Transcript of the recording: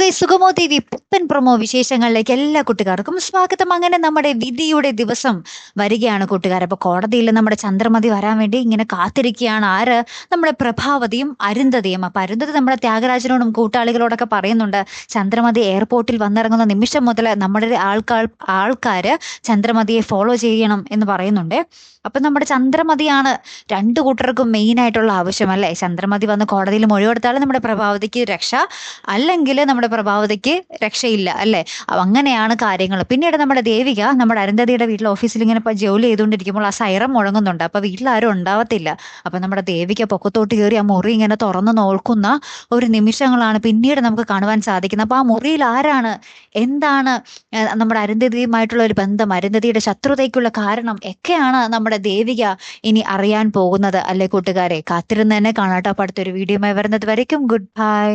ഗൈ സുഗമോ ദേവി പുത്തൻ പ്രൊമോ വിശേഷങ്ങളിലേക്ക് എല്ലാ കൂട്ടുകാർക്കും സ്വാഗതം. അങ്ങനെ നമ്മുടെ വിധിയുടെ ദിവസം വരികയാണ് കൂട്ടുകാർ. അപ്പൊ കോടതിയിൽ നമ്മുടെ ചന്ദ്രമതി വരാൻ വേണ്ടി ഇങ്ങനെ കാത്തിരിക്കുകയാണ്. ആര്? നമ്മുടെ പ്രഭാവതിയും അരുന്ധതിയും. അപ്പൊ അരുന്ധതി നമ്മുടെ ത്യാഗരാജനോടും കൂട്ടാളികളോടൊക്കെ പറയുന്നുണ്ട് ചന്ദ്രമതി എയർപോർട്ടിൽ വന്നിറങ്ങുന്ന നിമിഷം മുതൽ നമ്മുടെ ആൾക്കാർ ആൾക്കാര് ചന്ദ്രമതിയെ ഫോളോ ചെയ്യണം എന്ന് പറയുന്നുണ്ട്. അപ്പൊ നമ്മുടെ ചന്ദ്രമതിയാണ് രണ്ടു കൂട്ടർക്കും മെയിൻ ആയിട്ടുള്ള ആവശ്യം അല്ലേ? ചന്ദ്രമതി വന്ന് കോടതിയിൽ മൊഴിയെടുത്താലും നമ്മുടെ പ്രഭാവതിക്ക് രക്ഷ. അല്ലെങ്കിൽ നമ്മുടെ പ്രഭാവതിക്ക് രക്ഷയില്ല അല്ലേ? അങ്ങനെയാണ് കാര്യങ്ങൾ. പിന്നീട് നമ്മുടെ ദേവിക നമ്മുടെ അരുന്ധതിയുടെ വീട്ടിൽ ഓഫീസിൽ ഇങ്ങനെ ഇപ്പൊ ജോലി ചെയ്തുകൊണ്ടിരിക്കുമ്പോൾ ആ സൈറം മുഴങ്ങുന്നുണ്ട്. അപ്പൊ വീട്ടിൽ ആരും ഉണ്ടാവത്തില്ല. അപ്പൊ നമ്മുടെ ദേവിക പൊക്കത്തോട്ട് കയറി ആ മുറി ഇങ്ങനെ തുറന്നു നോക്കുന്ന ഒരു നിമിഷങ്ങളാണ് പിന്നീട് നമുക്ക് കാണുവാൻ സാധിക്കുന്നത്. അപ്പൊ ആ മുറിയിൽ ആരാണ്? എന്താണ് നമ്മുടെ അരുന്ധതിയുമായിട്ടുള്ള ഒരു ബന്ധം? അരുന്ധതിയുടെ ശത്രുതയ്ക്കുള്ള കാരണം ഒക്കെയാണ് നമ്മുടെ ദേവിക ഇനി അറിയാൻ പോകുന്നത്? അല്ലേ കൂട്ടുകാരെ? കാത്തിരുന്ന് തന്നെ കാണാട്ടോ. അടുത്തൊരു വീഡിയോയുമായി വരുന്നത് വരയ്ക്കും. Good bye